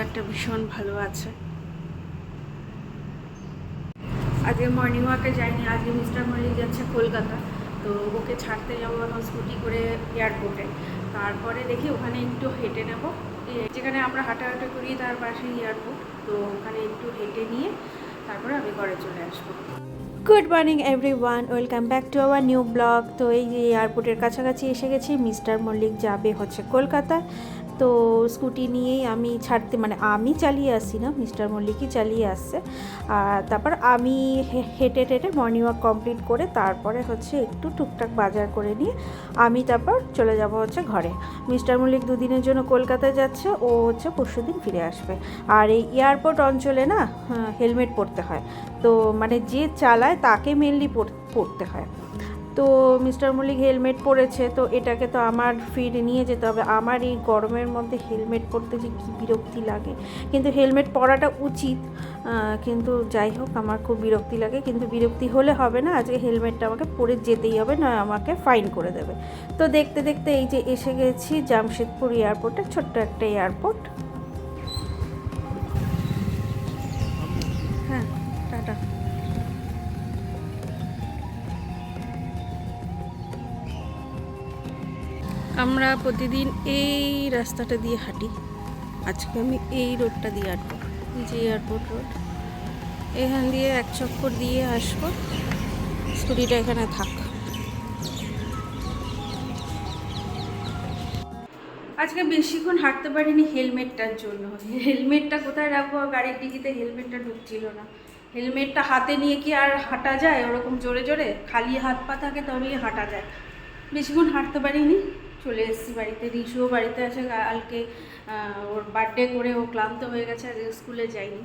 ওয়েদারটা ভীষণ ভালো আছে। আজকে মর্নিং ওয়াকে যাইনি, আজকে মিস্টার মল্লিক যাচ্ছে কলকাতা, তো ওকে ছাড়তে যাব এখন স্কুটি করে এয়ারপোর্টে তারপরে দেখি ওখানে একটু হেঁটে নেব। যেখানে আমরা হাঁটাহাঁটি করি তার পাশেই এয়ারপোর্ট তো ওখানে একটু হেঁটে নিয়ে তারপরে আমি ঘরে চলে আসব। Good morning everyone welcome back to our new blog তো এই যে এয়ারপোর্টের কাছাকাছি এসে গেছি মিস্টার মল্লিক যাবে হচ্ছে কলকাতা। তো স্কুটি নিয়েই আমি ছাড়তে মানে আমি চালিয়ে আসছি না, মিস্টার মল্লিকই চালিয়ে আসছে। আর তারপর আমি হেঁটে টেটে মর্নিং ওয়াক কমপ্লিট করে তারপরে হচ্ছে একটু টুকটাক বাজার করে নিয়ে আমি তারপর চলে যাব হচ্ছে ঘরে। মিস্টার মল্লিক দুদিনের জন্য কলকাতায় যাচ্ছে, ও হচ্ছে পরশু দিন ফিরে আসবে। আর এই এয়ারপোর্ট অঞ্চলে না হেলমেট পরতে হয়। তো মানে যে চালায় তাকে মেনলি পরতে হয়। তো মিস্টার মল্লিক হেলমেট পরেছে, তো এটাকে তো আমার ফির নিয়ে যেতে হবে। আমার এই গরমের মধ্যে হেলমেট পরতে যে কী বিরক্তি লাগে। কিন্তু হেলমেট পরাটা উচিত কিন্তু যাই হোক, আমার খুব বিরক্তি লাগে। কিন্তু বিরক্তি হলে হবে না, আজকে হেলমেটটা আমাকে পরে যেতেই হবে না আমাকে ফাইন করে দেবে। তো দেখতে দেখতে এই যে এসে গেছি জামশেদপুর এয়ারপোর্টে ছোট্ট একটা এয়ারপোর্ট আমরা প্রতিদিন এই রাস্তাটা দিয়ে হাঁটি। আজকে আমি এই রোডটা দিয়ে হাঁটবো। যে এয়ারপোর্ট রোড এখান দিয়ে এক চক্কর দিয়ে আসব। স্কুটিটা এখানে থাক। আজকে বেশিক্ষণ হাঁটতে পারিনি হেলমেটটার জন্য। হেলমেটটা কোথায় রাখব? গাড়ির ডিকিতে হেলমেটটা ঢুকছিল না। হেলমেটটা হাতে নিয়ে কি আর হাঁটা যায়? ওরকম জোরে জোরে? খালি হাত পা থাকে তবেই হাঁটা যায়। বেশিক্ষণ হাঁটতে পারিনি। চলে এসেছি বাড়িতে। রিসুও বাড়িতে আছে, কালকে ওর বার্থডে করে ও ক্লান্ত হয়ে গেছে, আজকে স্কুলে যায়নি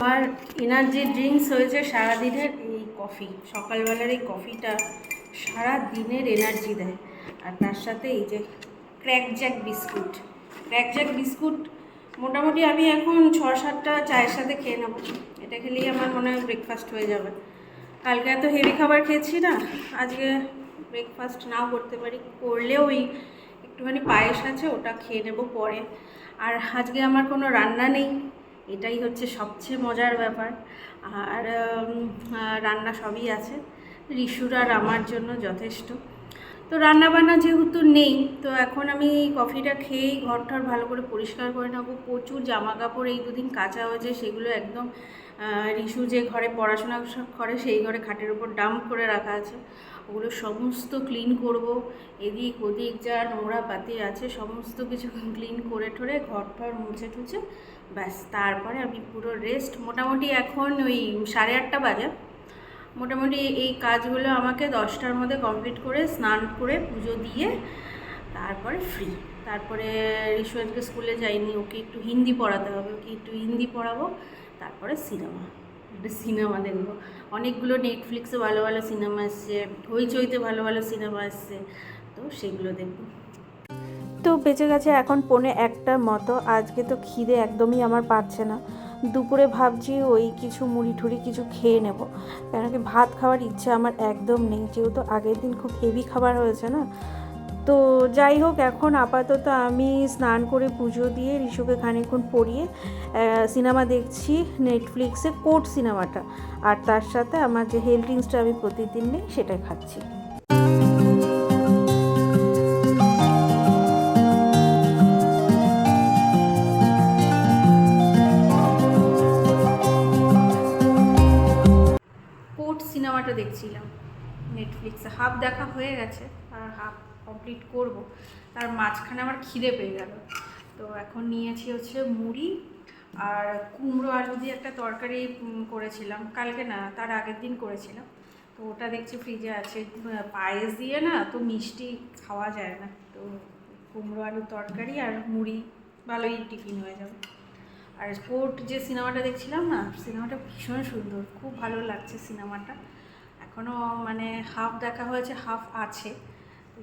আমার এনার্জি ড্রিঙ্কস হয়েছে, সারাদিনের এই কফি সকালবেলার এই কফিটা সারা দিনের এনার্জি দেয়। আর তার সাথে এই যে Krack Jack biscuit Krack Jack biscuit মোটামুটি আমি এখন ছ সাতটা চায়ের সাথে খেয়ে নেব। এটা খেলেই আমার মনে হয় ব্রেকফাস্ট হয়ে যাবে। কালকে এত হেভি খাবার খেয়েছি না, আজকে ব্রেকফাস্ট নাও করতে পারি, করলেও ওই একটুখানি পায়েস আছে, ওটা খেয়ে নেব পরে। আর আজকে আমার কোনো রান্না নেই, এটাই হচ্ছে সবচেয়ে মজার ব্যাপার। আর রান্না সবই আছে রিসুর আর আমার জন্য যথেষ্ট। তো রান্নাবান্না যেহেতু নেই, তো এখন আমি কফিটা খেয়েই ঘরটার ভালো করে পরিষ্কার করে নেব। প্রচুর জামা কাপড় এই দুদিন কাঁচা হয়েছে, সেগুলো একদম রিসু যে ঘরে পড়াশোনা করে, সেই ঘরে খাটের উপর ডাম্প করে রাখা আছে। ওগুলো সমস্ত ক্লিন করব। এদিক ওদিক যা নোংরা পাতি আছে, সমস্ত কিছু ক্লিন করে ঠরে ঘর টর মুছে টুছে, ব্যাস। তারপরে আমি পুরো রেস্ট মোটামুটি এখন ওই সাড়ে আটটা বাজে। মোটামুটি এই কাজগুলো আমাকে দশটার মধ্যে কমপ্লিট করে, স্নান করে পুজো দিয়ে তারপরে ফ্রি তারপরে আজকে স্কুলে যাইনি, ওকে একটু হিন্দি পড়াতে হবে, ওকে একটু হিন্দি পড়াবো, তারপরে সিনেমা একটু সিনেমা দেখব। অনেকগুলো নেটফ্লিক্সে ভালো ভালো সিনেমা এসছে হইচইতে ভালো ভালো সিনেমা আসছে, তো সেগুলো দেখব। তো বেঁচে গেছে এখন পৌনে একটার মতো, আজকে তো খিদে একদমই আমার পাচ্ছে না। দুপুরে ভাবছি ওই কিছু মুড়ি ঠুড়ি কিছু খেয়ে নেব। কেন কি ভাত খাওয়ার ইচ্ছা আমার একদম নেই, যেহেতু আগের দিন খুব হেভি খাবার হয়েছে না তো যাই হোক, এখন আপাতত আমি স্নান করে পুজো দিয়ে ঋষুকে খানিকক্ষণ পড়িয়ে সিনেমা দেখছি নেটফ্লিক্সে কোর্ট সিনেমাটা। আর তার সাথে আমার যে হেলথ ড্রিঙ্কসটা আমি প্রতিদিন নেই, সেটাই খাচ্ছি। সিনেমাটা দেখছিলাম নেটফ্লিক্সে হাফ দেখা হয়ে গেছে, আর হাফ কমপ্লিট করব। তার মাঝখানে আমার খিদে পেয়ে গেল। তো এখন নিয়েছি হচ্ছে মুড়ি আর কুমড়ো আলু দিয়ে একটা তরকারি করেছিলাম। কালকে না, তার আগের দিন করেছিলাম। তো ওটা দেখছি ফ্রিজে আছে। পায়েস দিয়ে না, তো মিষ্টি খাওয়া যায় না। তো কুমড়ো আলু তরকারি আর মুড়ি ভালোই টিফিন হয়ে যাবে। আর কোর্ট যে সিনেমাটা দেখছিলাম না, সিনেমাটা ভীষণ সুন্দর। খুব ভালো লাগছে সিনেমাটা। এখনও মানে হাফ দেখা হয়েছে, হাফ আছে।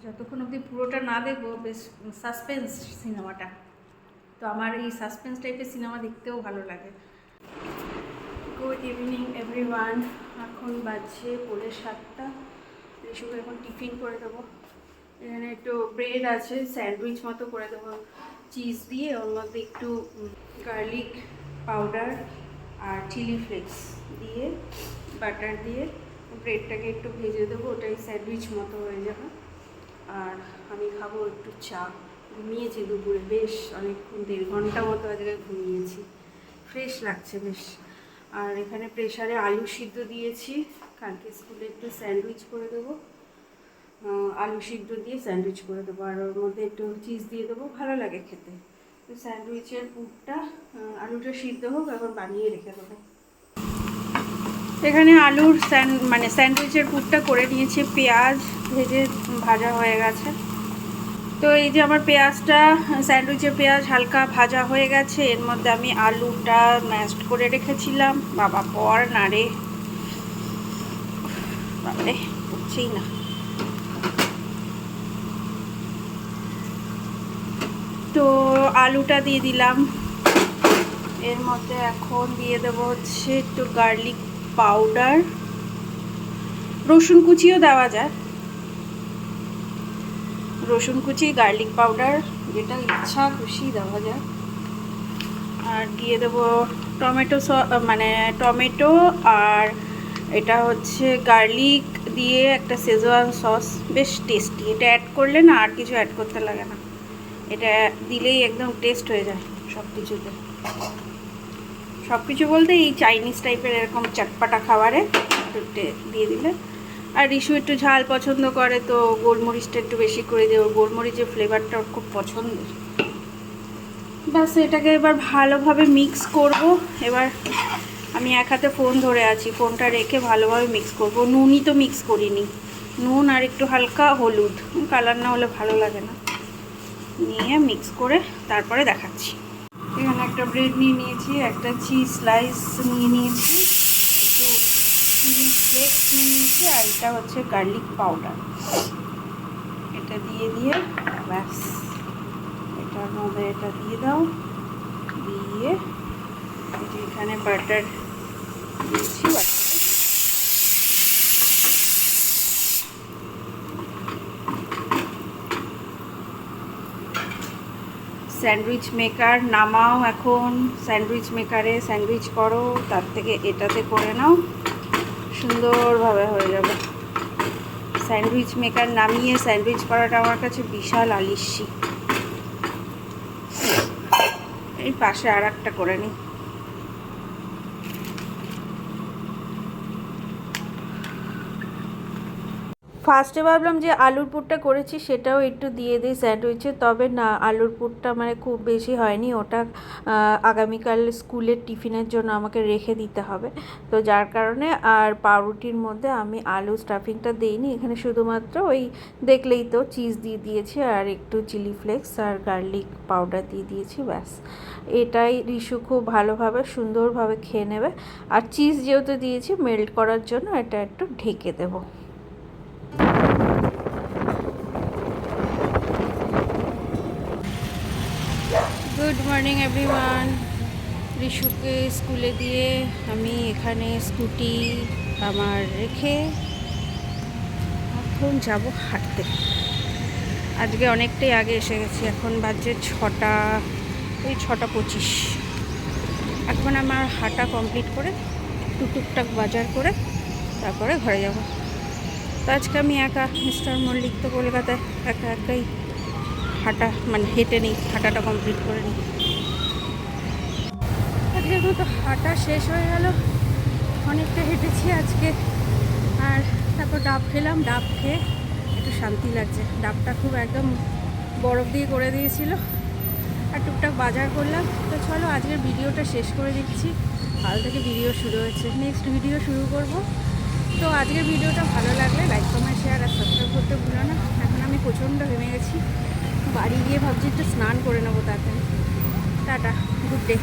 যতক্ষণ অবধি পুরোটা না দেখব, বেশ সাসপেন্স সিনেমাটা। তো আমার এই সাসপেন্স টাইপের সিনেমা দেখতেও ভালো লাগে। গুড ইভিনিং এভরিওয়ান এখন বাজছে পৌনে সাতটা। ঋষুকে এখন টিফিন করে দেবো। এখানে একটু ব্রেড আছে স্যান্ডউইচ মতো করে দেবো। চিজ দিয়ে, ওর মধ্যে একটু গার্লিক পাউডার আর চিলি ফ্লেক্স দিয়ে বাটার দিয়ে ব্রেডটাকে একটু ভেজে দেবো। ওটাই স্যান্ডউইচ মতো হয়ে যাবে। আর আমি খাব একটু চা। ঘুমিয়েছি দুপুরে, বেশ অনেকক্ষণ, দেড় ঘণ্টা মতো আজকে ঘুমিয়েছি। ফ্রেশ লাগছে, বেশ। আর এখানে প্রেশারে আলু সিদ্ধ দিয়েছি। কালকে স্কুলে একটু স্যান্ডউইচ করে দেবো। আলু সিদ্ধ দিয়ে স্যান্ডউইচ করে দেবো। আর ওর মধ্যে একটু চিজ দিয়ে দেবো, ভালো লাগে খেতে। তো স্যান্ডউইচের পুরটা আলুটা সিদ্ধ হোক, এখন বানিয়ে রেখে দেবো। এখানে আলুর স্যান্ড মানে স্যান্ডউইচের পুরটা করে নিয়েছি। পেঁয়াজ ভেজে ভাজা হয়ে গেছে। তো এই যে আমার পেঁয়াজটা, স্যান্ডউইচের পেঁয়াজ হালকা ভাজা হয়ে গেছে। এর মধ্যে আমি আলুটা ম্যাশড করে রেখেছিলাম। বাবা, পর না রে। উঠছেই না। তো আলুটা দিয়ে দিলাম। এর মধ্যে এখন দিয়ে দেবো হচ্ছে একটু গার্লিক পাউডার রসুন কুচিও দেওয়া যায়। রসুন কুচি গার্লিক পাউডার যেটা ইচ্ছা খুশি দেওয়া যায়। আর দিয়ে দেবো টমেটো স মানে টমেটো আর এটা হচ্ছে গার্লিক দিয়ে একটা সেজওয়ান সস বেশ টেস্টি এটা অ্যাড করলে না আর কিছু অ্যাড করতে লাগে না। এটা দিলেই একদম টেস্ট হয়ে যায় সব কিছুতে সব কিছু বলতে এই চাইনিজ টাইপের এরকম চটপাটা খাবারে একটু দিয়ে দিলে। আর রিশু একটু ঝাল পছন্দ করে, তো গোলমরিচটা একটু বেশি করে ওর গোলমরিচের ফ্লেভারটা ওর খুব পছন্দের। ব্যাস, এটাকে এবার ভালোভাবে মিক্স করব। এবার আমি এক হাতে ফোন ধরে আছি। ফোনটা রেখে ভালোভাবে মিক্স করব। নুনই তো মিক্স করিনি। নুন আর একটু হালকা হলুদ। কালার না হলে ভালো লাগে না। নিয়ে মিক্স করে তারপরে দেখাচ্ছি। এখানে একটা ব্রেড নিয়ে নিয়েছি, একটা চিজ স্লাইস নিয়ে নিয়েছি, একটু চিলি ফ্লেক্স নিয়ে নিয়েছি, আর এটা হচ্ছে গার্লিক পাউডার এটা দিয়ে দিয়ে, ব্যাস। এটার মধ্যে এটা দিয়ে দাও। দিয়ে এখানে বাটার দিয়েছি বাটার স্যান্ডউইচ মেকার, নামাও এখন, স্যান্ডউইচ মেকারে স্যান্ডউইচ করো, তার থেকে এটাতে করে নাও, সুন্দরভাবে হয়ে যাবে। স্যান্ডউইচ মেকার নামিয়ে স্যান্ডউইচ করাটা আমার কাছে বিশাল আলিশি এই পাশে আর একটা করে নিই ফার্স্টে ভাবলাম যে আলুর পুরটা করেছি, সেটাও একটু দিয়ে দিই স্যান্ডউইচে। তবে না, আলুর পুরটা মানে খুব বেশি হয়নি। ওটা আগামীকাল স্কুলের টিফিনের জন্য আমাকে রেখে দিতে হবে। তো যার কারণে আর পাউরুটির মধ্যে আমি আলু স্টাফিংটা দিইনি। এখানে শুধুমাত্র ওই দেখলেই তো চিজ দিয়ে দিয়েছি আর একটু চিলি ফ্লেক্স আর গার্লিক পাউডার দিয়ে দিয়েছি, ব্যাস। এটাই রিশু খুব ভালোভাবে, সুন্দরভাবে খেয়ে নেবে। আর চিজ যেহেতু দিয়েছি, মেল্ট করার জন্য এটা একটু ঢেকে দেবো। মর্নিং এভরিওয়ান, রিশুকে স্কুলে দিয়ে আমি এখানে স্কুটি আমার রেখে এখন যাব হাঁটতে। আজকে অনেকটাই আগে এসে গেছি, এখন বাজে ছটা ওই ছটা পঁচিশ। এখন আমার হাঁটা কমপ্লিট করে একটু টুকটাক বাজার করে তারপরে ঘরে যাব। তো আজকে আমি একা, মিস্টার মল্লিক তো কলকাতায় একা একাই হাঁটা মানে হেঁটে নিই, হাঁটাটা কমপ্লিট করে নিই। আজকের মতো হাঁটা শেষ হয়ে গেল। অনেকটা হেঁটেছি আজকে। আর তারপর ডাব খেলাম, ডাব খেয়ে একটু শান্তি লাগছে। ডাবটা খুব একদম বরফ দিয়ে করে দিয়েছিল। আর টুকটাক বাজার করলাম। তো চলো আজকের ভিডিওটা শেষ করে দিচ্ছি। কাল থেকে ভিডিও শুরু হয়েছে। নেক্সট ভিডিও শুরু করব। তো আজকের ভিডিওটা ভালো লাগলে লাইক, কমেন্ট, শেয়ার আর সাবস্ক্রাইব করতে ভুলো না। এখন আমি প্রচণ্ড ভেঙে গেছি। বাড়ি গিয়ে ভাবছি একটু স্নান করে নেব তাড়াতাড়ি। Tata, good day.